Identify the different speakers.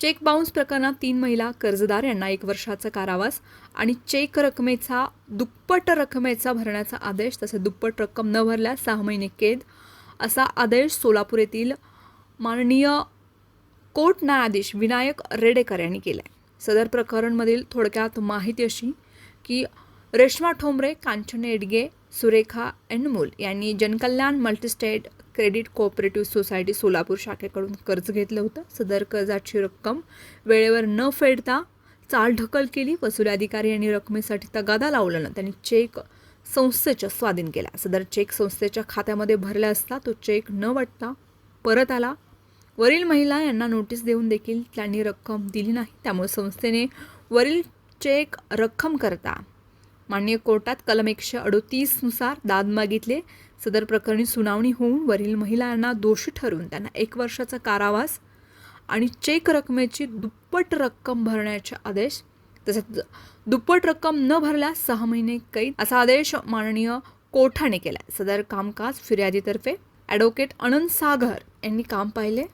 Speaker 1: Check bounce प्रकरणात तीन महिला कर्जदार यांना एक वर्षाचा कारावास आणि चेक रकमेचा दुप्पट रकमेचा भरण्याचा आदेश तसेच दुप्पट रक्कम न भरल्यास सहा महिने कैद असा आदेश सोलापूर येथील माननीय कोर्ट न्यायाधीश विनायक रेडेकर यांनी केला आहे सदर प्रकरणमधील थोडक्यात माहिती अशी की रेश्मा ठोंबरे कांचन एडगे सुरेखा एनमोल यांनी Jankalyan multistate credit cooperative society Solapur शाखेकडून कर्ज घेतलं होतं. सदर कर्जाची रक्कम वेळेवर न फेडता चालढकल केली. वसुली अधिकारी यांनी रकमेसाठी तगादा लावल्यानं त्यांनी चेक संस्थेच्या स्वाधीन केला. सदर चेक संस्थेच्या खात्यामध्ये भरला असता तो चेक न वाटता परत आला. वरील महिला यांना नोटीस देऊन देखील त्यांनी रक्कम दिली नाही. त्यामुळे संस्थेने वरील चेक रक्कम करता मान्य कोर्टात कलम एकशे अडोतीसनुसार दाद मागितले. सदर प्रकरणी सुनावणी होऊन वरील महिलांना दोषी ठरवून त्यांना एक वर्षाचा कारावास आणि चेक रकमेची दुप्पट रक्कम भरण्याचे आदेश. तसेच दुप्पट रक्कम न भरल्यास सहा महिने कैद असा आदेश माननीय कोर्टाने केला सदर कामकाज फिर्यादीतर्फे ॲडव्होकेट अनंत सागर यांनी काम पाहिले.